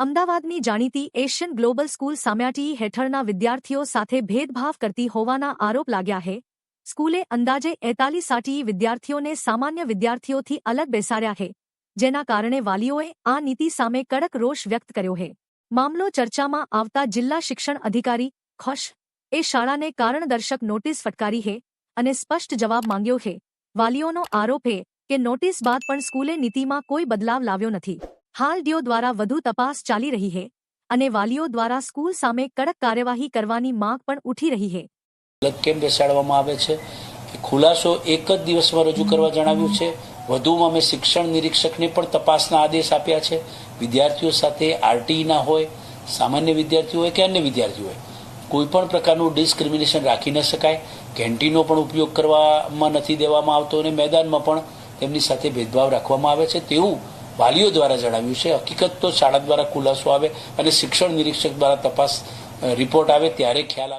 અમદાવાદની જાણીતી Asian global school સામ્યાટી હેઠળના વિદ્યાર્થીઓ સાથે ભેદભાવ કરતી હોવાના આરોપ લાગ્યા છે સ્કૂલે અંદાજે એતાલીસ સાટી વિદ્યાર્થીઓને સામાન્ય વિદ્યાર્થીઓથી અલગ બેસાડ્યા છે જેના કારણે વાલીઓએ આ નીતિ સામે કડક રોષ વ્યક્ત કર્યો છે મામલો ચર્ચામાં આવતા જિલ્લા શિક્ષણ અધિકારી ખુશ એ શાળાને કારણદર્શક નોટિસ ફટકારી છે અને સ્પષ્ટ જવાબ માંગ્યો છે વાલીઓનો આરોપ છે કે નોટિસ બાદ પણ સ્કૂલે નીતિમાં કોઈ બદલાવ લાવ્યો નથી. હાલ ડીઓ દ્વારા વધુ તપાસ ચાલી રહી છે અને વાલીઓ દ્વારા સ્કૂલ સામે કડક કાર્યવાહી કરવાની માંગ પણ ઉઠી રહી છે. કેમ બેસાડવામાં આવે છે? ખુલાસો એક જ દિવસમાં રજૂ કરવા જણાવ્યું છે. વધુમાં અમે શિક્ષણ નિરીક્ષકને પણ તપાસના આદેશ આપ્યા છે. વિદ્યાર્થીઓ સાથે આરટીઈના હોય, સામાન્ય વિદ્યાર્થીઓ હોય કે અન્ય વિદ્યાર્થીઓ હોય, કોઈ પણ પ્રકારનું ડિસ્ક્રિમિનેશન રાખી ન શકાય. કેન્ટીનનો પણ ઉપયોગ કરવામાં નથી દેવામાં આવતો અને મેદાનમાં પણ તેમની સાથે ભેદભાવ રાખવામાં આવે છે. તેવું વાલીઓ દ્વારા જણાવ્યું છે. હકીકત તો શાળા દ્વારા ખુલાસો આવે અને શિક્ષણ નિરીક્ષક દ્વારા તપાસ રિપોર્ટ આવે ત્યારે ખ્યાલ આવે.